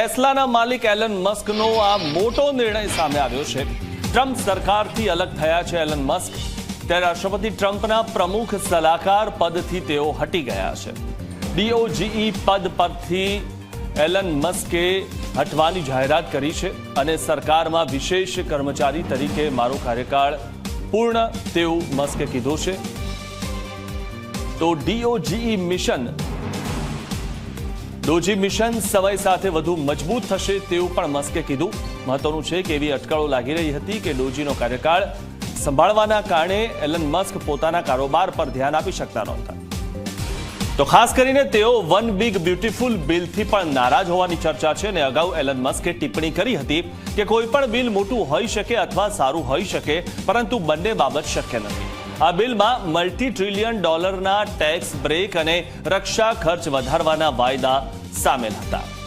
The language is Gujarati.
ટેસ્લાના માલિક એલન મસ્કનો આ મોટો નિર્ણય સામે આવ્યો છે. ટ્રમ્પ સરકારથી અલગ થયા છે એલન મસ્ક. ત્યારે રાષ્ટ્રપતિ ટ્રમ્પના પ્રમુખ સલાહકાર પદથી તેઓ હટી ગયા છે. ડીઓજીઈ પદ પરથી એલન મસ્કે હટવાની જાહેરાત કરી છે અને સરકારમાં વિશેષ કર્મચારી તરીકે મારો કાર્યકાળ પૂર્ણ તેવું મસ્કે કીધું છે. તો ડીઓજીઈ મિશન ડોજી મિશન સમય સાથે વધુ મજબૂત થશે તેવું પણ મસ્કે કીધું. મહત્વનું છે કે એવી અટકળો લાગી રહી હતી કે ડોજીનો કાર્યકાળ સંભાળવાના કારણે એલન મસ્ક પોતાના કારોબાર પર ધ્યાન આપી શકતા નહોતા. તો ખાસ કરીને તેઓ વન બિગ બ્યુટીફુલ બિલથી પણ નારાજ હોવાની ચર્ચા છે અને અગાઉ એલન મસ્કે ટિપ્પણી કરી હતી કે કોઈ પણ બિલ મોટું હોઈ શકે અથવા સારું હોઈ શકે, પરંતુ બંને બાબત શક્ય નથી. આ બિલમાં મલ્ટી ટ્રિલિયન ડોલરના ટેક્સ બ્રેક અને રક્ષા ખર્ચ વધારવાના વાયદા સામેલ હતા